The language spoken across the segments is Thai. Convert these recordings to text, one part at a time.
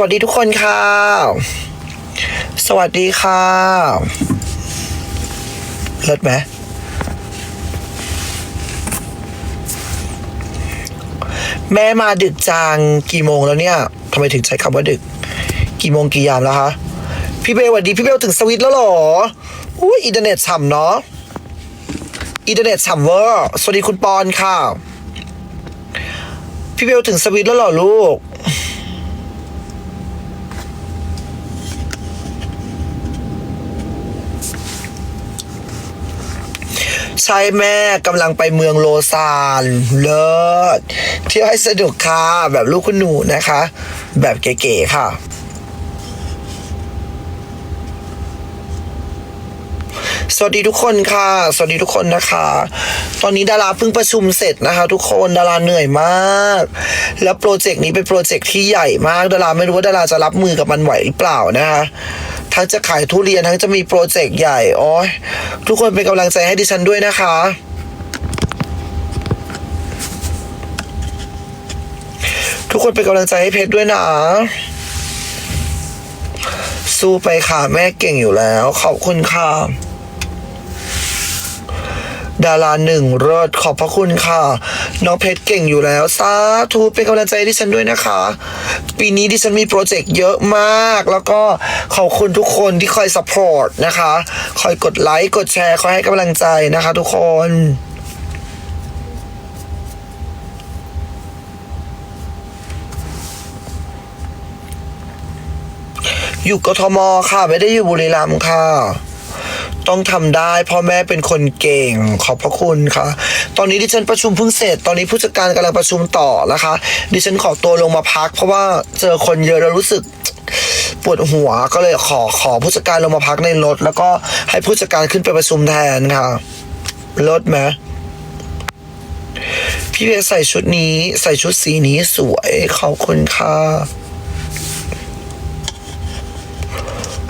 วัสดีทุกคนค่ะ สวัสดีค่ะเลิศไหมแม่มาดึกจังกี่โมงแล้วเนี่ยทำไมถึงใช้คำว่าดึก กี่โมงกี่ยามแล้วคะ พี่เบลสวัสดี พี่เบลถึงสวิตแล้วหรออุ้ยอินเทอร์เน็ตฉ่ำเนาะอินเทอร์เน็ตฉ่ำเวอร์สวัสดีคุณปอนค่ะ พี่เบลถึงสวิตแล้วหรอลูก ช่แม่กำลังไปเมืองโลซานเลิศเที่ยวให้สนุกค่ะแบบลูกคุณหนูนะคะ แบบเก๋ๆค่ะสวัสดีทุกคนค่ะ สวัสดีทุกคนนะคะ ตอนนี้ดาราเพิ่งประชุมเสร็จนะคะ ทุกคนดาราเหนื่อยมาก แล้วโปรเจกต์นี้เป็นโปรเจกต์ที่ใหญ่มาก ดาราไม่รู้ว่าดาราจะรับมือกับมันไหวหรือเปล่านะคะ ทั้งจะขายทุเรียนทั้งจะมีโปรเจกต์ใหญ่โอ้ยทุกคนเป็นกำลังใจให้ดิฉันด้วยนะคะ ทุกคนเป็นกำลังใจให้เพชรด้วยนะสู้ไปค่ะแม่เก่งอยู่แล้ว ขอบคุณค่ะ ดาราหนึ่งเลิศขอบพระคุณค่ะ น้องเพชรเก่งอยู่แล้วสาธุเป็นกำลังใจดิฉันด้วยนะคะ ปีนี้ดิฉันมีโปรเจกต์เยอะมาก แล้วก็ขอบคุณทุกคนที่คอยสปอร์ตนะคะ คอยกดไลค์กดแชร์คอยให้กำลังใจนะคะทุกคนอยู่กทมค่ะ ไม่ได้อยู่บุรีรัมย์ค่ะ ต้องทำได้พ่อแม่เป็นคนเก่งขอบพระคุณค่ะ ตอนนี้ดิฉันประชุมเพิ่งเสร็จ ตอนนี้ผู้จัดการกำลังประชุมต่อนะคะ ดิฉันขอตัวลงมาพัก เพราะว่าเจอคนเยอะแล้วรู้สึกปวดหัวก็เลยขอขอผู้จัดการลงมาพักในรถ แล้วก็ให้ผู้จัดการขึ้นไปประชุมแทนค่ะรถไหมพี่เพชรใส่ชุดนี้ ใส่ชุดสีนี้สวยขอบคุณค่ะ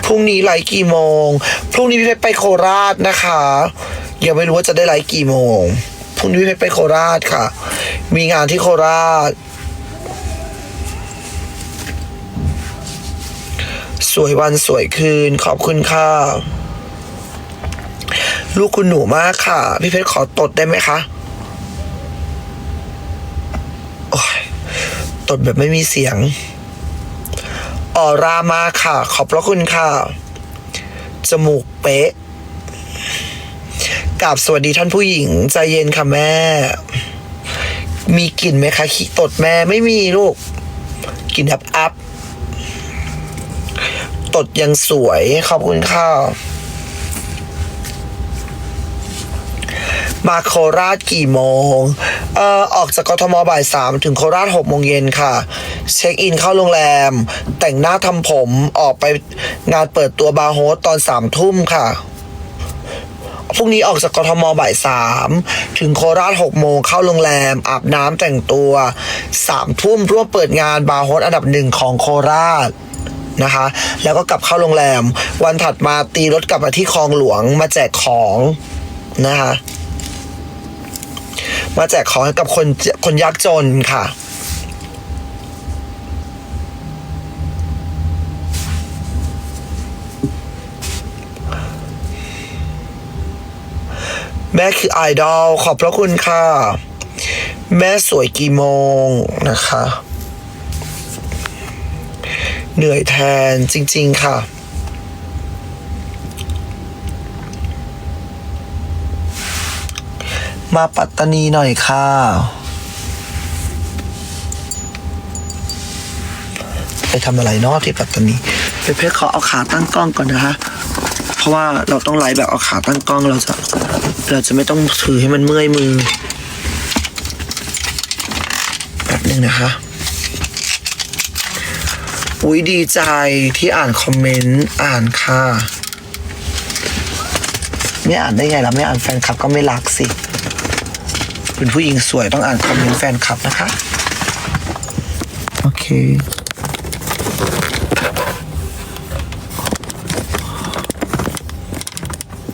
พ รุ่งนี้ไลฟ์กี่โมง พรุ่งนี้พี่เพชรไปโคราชนะคะยังไม่รู้ว่าจะได้ไลฟ์กี่โมง พรุ่งนี้พี่เพชรไปโคราชค่ะ มีงานที่โคราช สวยวันสวยคืน ขอบคุณค่ะ ลูกคุณหนูมากค่ะ พี่เพชรขอตดได้ไหมคะตดแบบไม่มีเสียง ออรามาค่ะ ขอบพระคุณค่ะ จมูกเป๊ะกับสวัสดีท่านผู้หญิง ใจเย็นค่ะแม่ มีกลิ่นไหมคะขี้ตดแม่ไม่มีลูกกลิ่นอับอับตดยังสวย ขอบคุณค่ะมาโคราชกี่โมง เอ่อ ออกจากกทมบ่ายสามถึงโคราชหกโมงเย็นค่ะ เช็คอินเข้าโรงแรม แต่งหน้าทำผมออกไปงานเปิดตัวบาร์โฮสตอนสามทุ่มค่ะพรุ่งนี้ออกจากกทมบ่ายสามถึงโคราชหกโมงเข้าโรงแรม อาบน้ำแต่งตัวสามทุ่มร่วมเปิดงานบาร์โฮสอันดับหนึ่งของโคราชนะคะ แล้วก็กลับเข้าโรงแรม วันถัดมาตีรถกลับมาที่คลองหลวงมาแจกของนะคะ มาแจกของให้กับคนคนยากจนค่ะ แม่คือไอดอลขอบพระคุณค่ะ แม่สวยกี่โมงนะคะ เหนื่อยแทนจริง ๆ ค่ะ มาปัตตานีหน่อยค่ะ ไปทำอะไรเนาะที่ปัตตานีเพื่อนๆขอเอาขาตั้งกล้องก่อนนะคะ เพราะว่าเราต้องไลฟ์แบบเอาขาตั้งกล้องเราจะ เราจะไม่ต้องถือให้มันเมื่อยมือแบบนึงนะคะอุ้ยดีใจที่อ่านคอมเมนต์อ่านค่ะไม่อ่านได้ไงล่ะไม่อ่านแฟนคลับก็ไม่รักสิเป็นผู้หญิงสวยต้องอ่านคอมเมนต์แฟนคลับนะคะ โอเค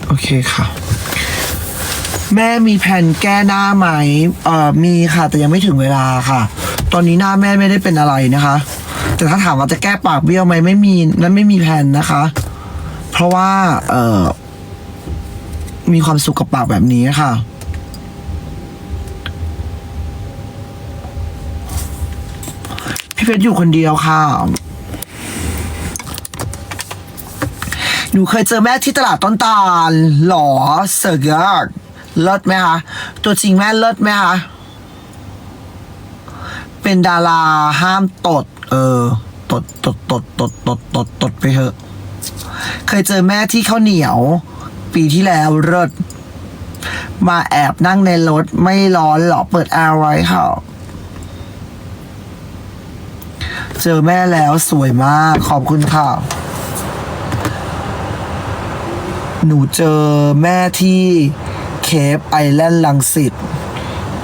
โอเคค่ะ แม่มีแผ่นแก้หน้าไหมเอ่อมีค่ะ แต่ยังไม่ถึงเวลาค่ะ ตอนนี้หน้าแม่ไม่ได้เป็นอะไรนะคะ แต่ถ้าถามว่าจะแก้ปากเบี้ยวไหมไม่มีนั้นไม่มีแผนนะคะ เพราะว่า เอ่อ มีความสุขกับปากแบบนี้ค่ะพี่เพชรอยู่คนเดียวค่ะ หนูเคยเจอแม่ที่ตลาดต้นตาลหรอเสิร์ก เลิศไหมคะ ตัวจริงแม่เลิศไหมคะ เป็นดาราห้ามตด เออ ตดตดตดตดตดตดตดไปเถอะ เคยเจอแม่ที่ข้าวเหนียว ปีที่แล้วเลิศมาแอบนั่งในรถไม่ร้อนหรอเปิดแอร์ไว้ค่ะเจอแม่แล้วสวยมาก ขอบคุณค่ะ หนูเจอแม่ที่ เคปไอแลนด์ลังสิต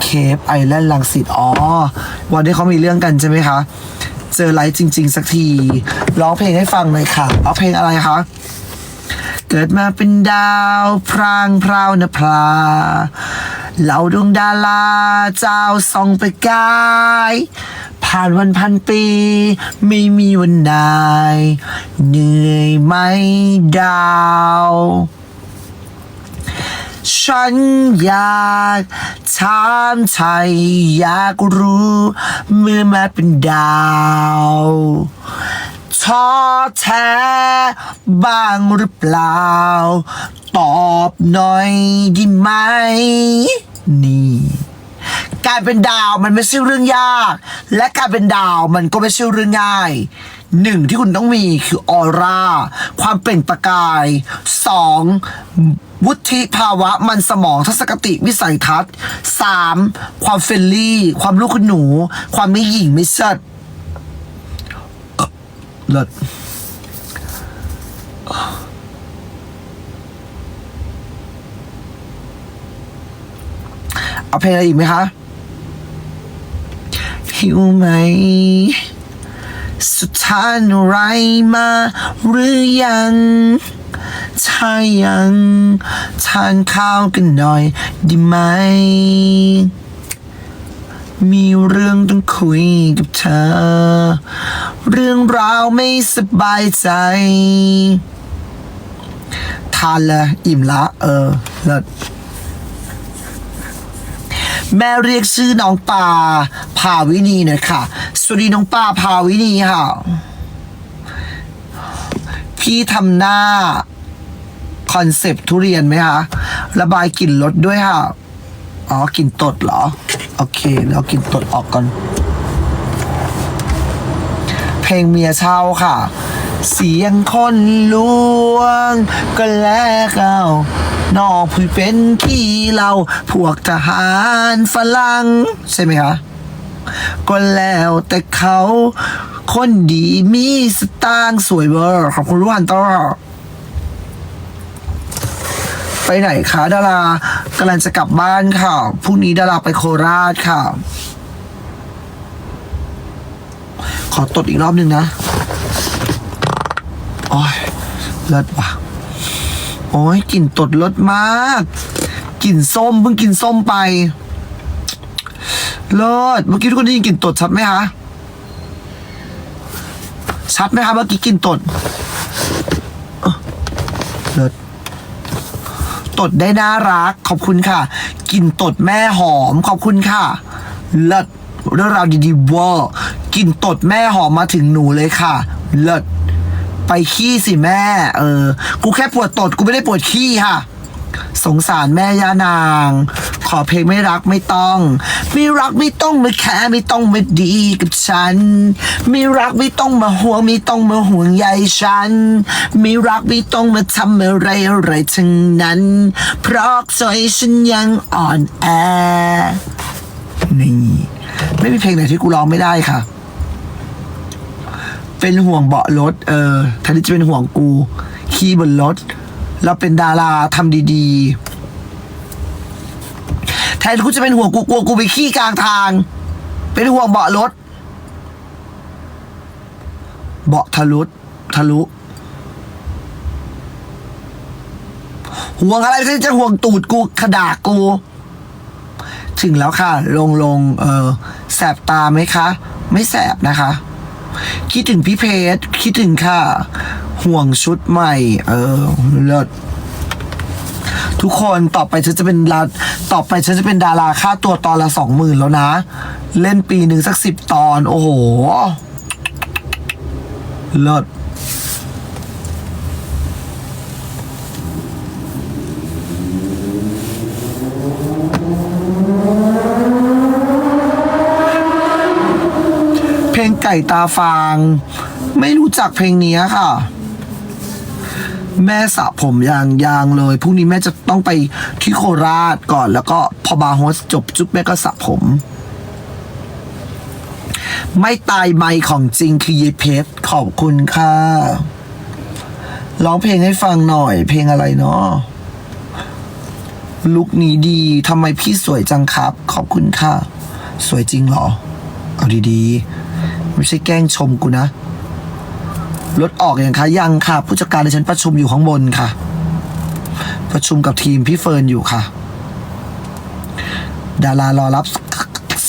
เคปไอแลนด์ลังสิตอ๋อ วันที่เขามีเรื่องกันใช่ไหมคะ เจอไลฟ์จริง ๆ สักที ร้องเพลงให้ฟังหน่อยค่ะ เอาเพลงอะไรคะ เกิดมาเป็นดาวพรางพราวนะพลาเหล่าดวงดาราเจ้าส่องไปกาย ผ่านวันพันปี ไม่มีวันนายเหนื่อยไหมดาว ฉันอยากถามไทยอยากรู้เมื่อมาเป็นดาวท้อแท้บ้างหรือเปล่า ตอบหน่อยได้ไหม นี่ การเป็นดาวมันไม่ใช่เรื่องยาก และการเป็นดาวมันก็ไม่ใช่เรื่องง่ายหนึ่งที่คุณต้องมีคือออร่า ความเปล่งประกายสอง วุฒิภาวะมันสมองทัศนคติวิสัยทัศน์สามความเฟรนลี่ ความลูกหนู ความไม่หยิ่งไม่เชิดเลิศเอาเพลงอะไรอีกไหมคะหิวไหม สุดท้ายอะไรมาหรือยังายังทานข้าวกันหน่อยดีไหม มีเรื่องต้องคุยกับเธอ เรื่องราวไม่สบายใจ ทานลยอิ่มละ เออเลิศแม่เรียกชื่อน้องปาภาวินีหน่อยค่ะ สวัสดีน้องปาภาวินีค่ะ พี่ทำหน้า คอนเซปต์ทุเรียนไหมคะ ระบายกลิ่นรถด้วยค่ะ อ๋อกลิ่นตดเหรอ โอเคแล้วกลิ่นตดออกก่อน เพลงเมียเช่าค่ะ เสียงคนลวง ก็แลกเอานอกผู้เป็นที่เราพวกทหารฝรั่งใช่ไหมคะก็แล้วแต่เขา คนดีมีสตางค์สวยเวอร์ขอบคุณรู้วันต่อ ไปไหนคะดารากำลังจะกลับบ้านค่ะพรุ่งนี้ดาราไปโคราชค่ะ ขอตดอีกรอบหนึ่งนะโอ้ยเลิศว่ะ โอ้ยกลิ่นตดรสมากกลิ่นส้มเพิ่งกินส้มไปเลิศเมื่อกี้ทุกคนได้ยินกลิ่นตดชัดไหมคะชัดไหมคะเมื่อกี้กลิ่นตดเลิศ ดได้น่ารัก ขอบคุณค่ะกลิ่นตดแม่หอม ขอบคุณค่ะเลิศเรื่องราวดีๆเวอร์กลิ่นตดแม่หอมมาถึงหนูเลยค่ะเลิศไปขี้สิแม่ เออ กูแค่ปวดตด กูไม่ได้ปวดขี้ค่ะ สงสารแม่ย่านาง ขอเพลงไม่รักไม่ต้อง ไม่รักไม่ต้องมาแค่ไม่ต้องมาดีกับฉัน ไม่รักไม่ต้องมาห่วงไม่ต้องมาห่วงใยฉัน ไม่รักไม่ต้องมาทำอะไรอะไรทั้งนั้น เพราะใจฉันยังอ่อนแอ นี่ ไม่มีเพลงไหนที่กูร้องไม่ได้ค่ะ เป็นห่วงเบาะรถ เออแทนที่จะเป็นห่วงกู ขี่บนรถ เราเป็นดาราทำดีๆ แทนกูจะเป็นห่วงกูกลัวกูไปขี้กลางทาง เป็นห่วงเบาะรถ เบาะทะลุทะลุ ห่วงอะไรที่จะห่วงตูดกูขดากกูถึงแล้วค่ะ ลงลงเออแสบตาไหมคะ ไม่แสบนะคะ คิดถึงพี่เพชรคิดถึงค่ะ ห่วงชุดใหม่ เออเลิศทุกคนต่อไปฉันจะเป็นดาต่อไปฉันจะเป็นดาราค่าตัวตอนละสองหมื่นแล้วนะ เล่นปีหนึ่งสักสิบตอน โอ้โห เลิศเพลงไก่ตาฟาง ไม่รู้จักเพลงนี้ค่ะ แม่สระผมยางยางเลยพรุ่งนี้แม่จะต้องไปที่โคราชก่อน แล้วก็พอบาร์โฮสจบจุ๊บแม่ก็สระผม ไม่ตายไม่ของจริงคือยีเพชรขอบคุณค่ะร้องเพลงให้ฟังหน่อย เพลงอะไรเนาะลุกนี้ดีทำไมพี่สวยจังครับ ขอบคุณค่ะ สวยจริงเหรอ เอาดีๆ ไม่ใช่แกล้งชมกูนะ รถออกอย่างคะยังค่ะ ผู้จัดการในฉันประชุมอยู่ข้างบนค่ะ ประชุมกับทีมพี่เฟิร์นอยู่ค่ะ ดารารอรับ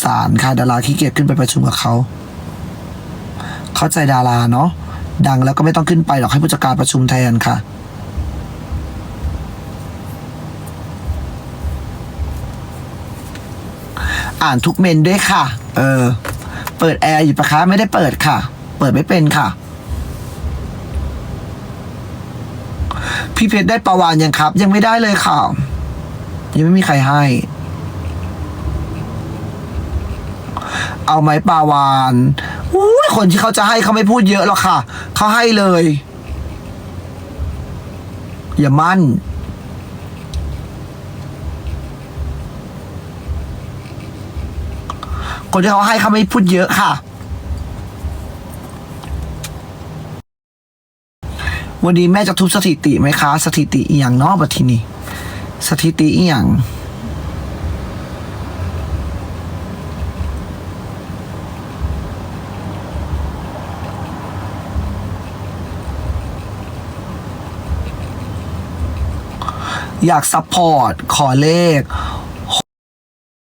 สารค่ะ ดาราขี้เกียจขึ้นไปประชุมกับเขา เข้าใจดาราเนาะดังแล้วก็ไม่ต้องขึ้นไปหรอกให้ผู้จัดการประชุมแทนค่ะอ่านทุกเมนด้วยค่ะ เออ เปิดแอร์อยู่ปะคะ ไม่ได้เปิดค่ะ เปิดไม่เป็นค่ะ พี่เพชรได้ประวานยังครับ ยังไม่ได้เลยค่ะ ยังไม่มีใครให้ เอาไหมปลาวานอุ้ยคนที่เขาจะให้เขาไม่พูดเยอะหรอกค่ะ เขาให้เลย อย่ามั่นคนที่เขาให้เขาไม่พูดเยอะค่ะ วันนี้แม่จะทุบสถิติไหมคะ สถิติอีหยังเนาะบัดทีนี้สถิติอีหยังอยากซัพพอร์ต ขอเลข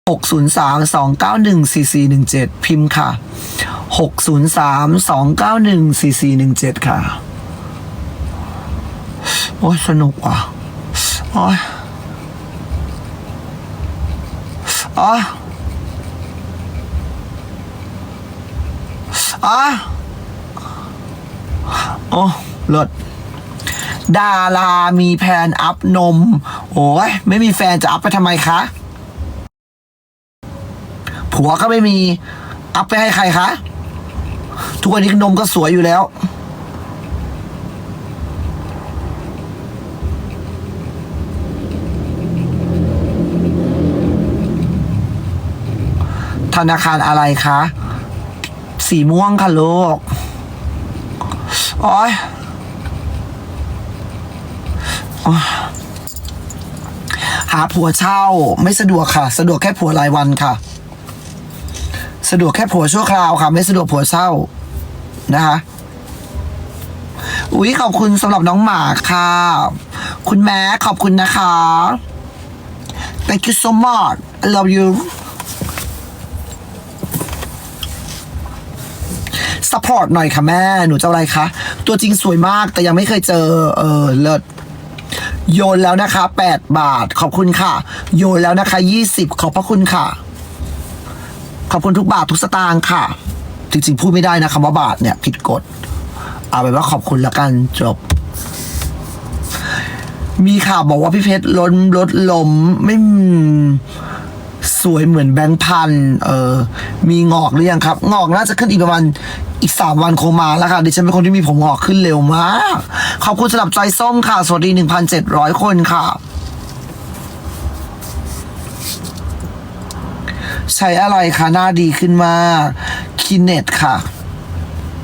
603 291 4417 พิมพ์ค่ะ 603 291 4417 ค่ะ โอ้ยสนุกว่ะโอ้ยอ๋ออ๋อโอ้เลิศดารามีแพนอัพนม โอ้ยไม่มีแฟนจะอัพไปทำไมคะ ผัวก็ไม่มี อัพไปให้ใครคะ ทุกวันนี้นมก็สวยอยู่แล้ว ธนาคารอะไรคะ สีม่วงค่ะลูกโอ้ยโอ๊ยหาผัวเช่าไม่สะดวกค่ะ สะดวกแค่ผัวรายวันค่ะ สะดวกแค่ผัวชั่วคราวค่ะ ไม่สะดวกผัวเช่านะคะอุ๊ยขอบคุณสำหรับน้องหมาค่ะ คุณแม่ขอบคุณนะคะ thank you so much I love you สปอร์ตหน่อยค่ะแม่ หนูจะอะไรคะ ตัวจริงสวยมากแต่ยังไม่เคยเจอ เออเลิศโยนแล้วนะคะแปดบาท ขอบคุณค่ะ โยนแล้วนะคะยี่สิบขอบพระคุณค่ะ ขอบคุณทุกบาททุกสตางค์ค่ะ จริงๆ พูดไม่ได้นะคำว่าบาทเนี่ย ผิดกฎ เอาเป็นว่าขอบคุณละกันจบ มีข่าวบอกว่าพี่เพชรล้นรถลมไม่สวยเหมือนแบงค์พัน เออ มีงอกหรือยังครับ งอกน่าจะขึ้นอีกประมาณ อีกสามวันคงมาแล้วค่ะ ดิฉันเป็นคนที่มีผมงอกขึ้นเร็วมาก ขอบคุณสำหรับใจส้มค่ะ สวัสดีหนึ่งพันเจ็ดร้อยคนค่ะ ใช้อะไรคะ หน้าดีขึ้นมากคินเนตค่ะ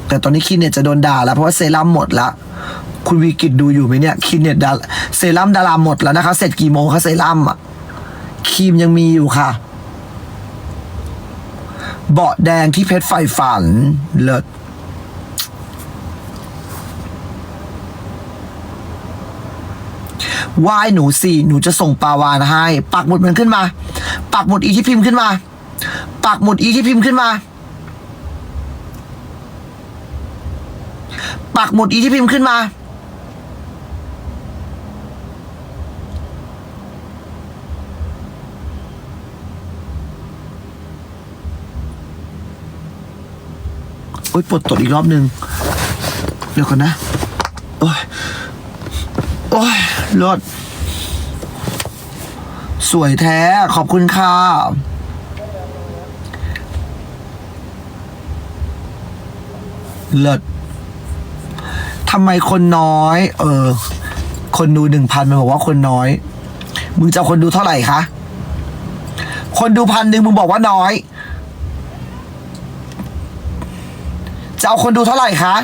แต่ตอนนี้คินเนตจะโดนด่าแล้ว เพราะว่าเซรั่มหมดละคุณวีกิตดูอยู่ไหมเนี่ยคินเนตดาเซรั่มดาราหมดแล้วนะคะ เสร็จกี่โมงคะเซรั่มอะครีมยังมีอยู่ค่ะ เบาะแดงที่เพชรไฟฝัน เลิศไหว้หนูสิหนูจะส่งปลาวานให้ ปักหมุดมันขึ้นมา ปักหมุดอีที่พิมพ์ขึ้นมา ปักหมุดอีที่พิมพ์ขึ้นมา ปักหมุดอีที่พิมพ์ขึ้นมา อ๊ยปวดตดอีกรอบหนึ่งเดี๋ยวก่อนนะ โอ้ย โอ้ยรถสวยแท้ ขอบคุณค่ะเลิศทำไมคนน้อย เออ คนดูหนึ่งพันมันบอกว่าคนน้อย มึงจะคนดูเท่าไหร่คะ คนดูพันหนึ่งมึงบอกว่าน้อย จะเอาคนดูเท่าไหร่คะ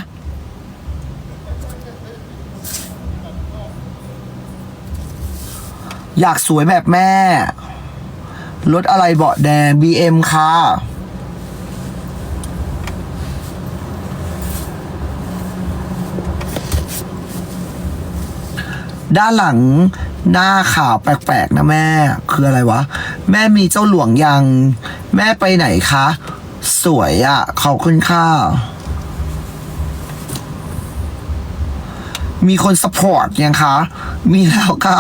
อยากสวยแบบแม่ รถอะไรเบาะแดง BM ค่ะ ด้านหลังหน้าขาวแปลกๆนะแม่ คืออะไรวะ แม่มีเจ้าหลวงยัง แม่ไปไหนคะ สวยอะ่ะ ขอบคุณค่ะ มีคนสปอร์ตยังคะ มีแล้วค่ะ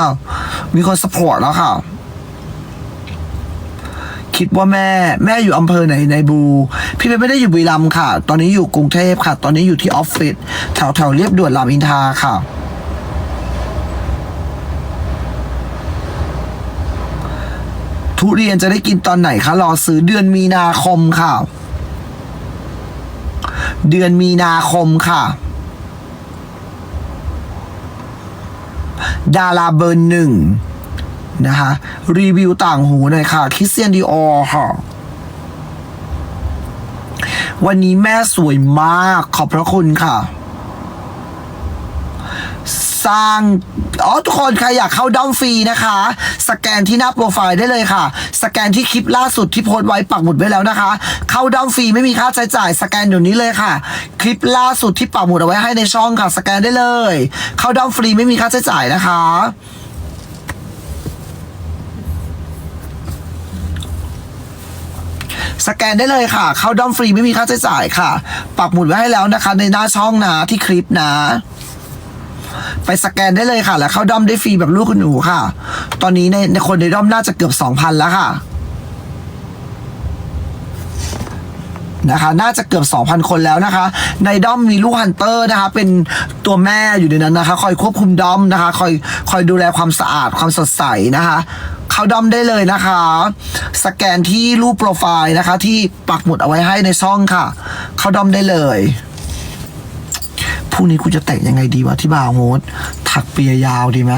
มีคนสปอร์ตแล้วค่ะ คิดว่าแม่ แม่อยู่อำเภอไหนในบู พี่เพชรไม่ได้อยู่บุรีรัมย์ค่ะ ตอนนี้อยู่กรุงเทพค่ะ ตอนนี้อยู่ที่ออฟฟิศแถวแถวเรียบด่วนรามอินทราค่ะทุเรียนจะได้กินตอนไหนคะ รอซื้อเดือนมีนาคมค่ะ เดือนมีนาคมค่ะ ดาราเบอร์หนึ่งนะคะรีวิวต่างหูหน่อยค่ะคริสเตียนดีออค่ะ วันนี้แม่สวยมากขอบพระคุณค่ะ สร้าง อ๋อทุกคนใครอยากเข้าด้อมฟรีนะคะ สแกนที่หน้าโปรไฟล์ได้เลยค่ะ สแกนที่คลิปล่าสุดที่โพสต์ไว้ปักหมุดไว้แล้วนะคะ เข้าด้อมฟรีไม่มีค่าใช้จ่าย สแกนเดี๋ยวนี้เลยค่ะ คลิปล่าสุดที่ปักหมุดเอาไว้ให้ในช่องค่ะ สแกนได้เลย เข้าด้อมฟรีไม่มีค่าใช้จ่ายนะคะสแกนได้เลยค่ะ เข้าด้อมฟรีไม่มีค่าใช้จ่ายค่ะ ปักหมุดไว้ให้แล้วนะคะ ในหน้าช่องนะที่คลิปนะ ไปสแกนได้เลยค่ะ แล้วเข้าด้อมได้ฟรีแบบลูกคุณหนูค่ะ ตอนนี้ในในคนในด้อมน่าจะเกือบสองพันแล้วค่ะ นะคะ น่าจะเกือบ 2,000 คนแล้วนะคะ ในด้อมมีลูกฮันเตอร์นะคะ เป็นตัวแม่อยู่ในนั้นนะคะ คอยควบคุมด้อมนะคะ คอยคอยดูแลความสะอาดความสดใสนะคะเข้าด้อมได้เลยนะคะ สแกนที่รูปโปรไฟล์นะคะ ที่ปักหมุดเอาไว้ให้ในช่องค่ะ เข้าด้อมได้เลย พรุ่งนี้กูจะแต่งยังไงดีวะที่บาร์โฮสถักเปียยาวดีไหม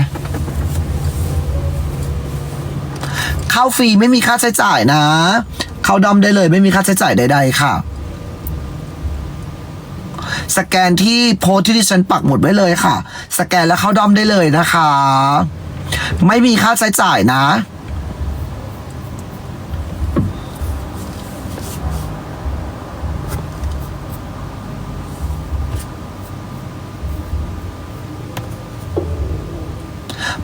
เข้าฟรีไม่มีค่าใช้จ่ายนะ เข้าดอมได้เลย ไม่มีค่าใช้จ่ายใดๆค่ะ สแกนที่โพสที่ดิฉันปักหมดไว้เลยค่ะ สแกนแล้วเข้าดอมได้เลยนะคะ ไม่มีค่าใช้จ่ายนะ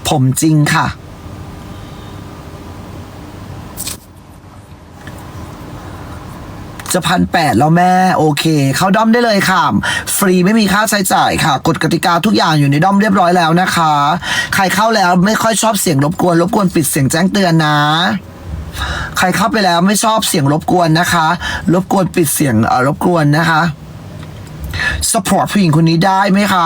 ผมจริงค่ะ จะพันแปดแล้วแม่ โอเค เข้าด้อมได้เลยค่ะ ฟรีไม่มีค่าใช้จ่ายค่ะกฎกติกาทุกอย่างอยู่ในด้อมเรียบร้อยแล้วนะคะ ใครเข้าแล้วไม่ค่อยชอบเสียงรบกวน รบกวนปิดเสียงแจ้งเตือนนะใครเข้าไปแล้วไม่ชอบเสียงรบกวนนะคะ รบกวนปิดเสียงเออรบกวนนะคะ support ผู้หญิงคนนี้ได้ไหมคะ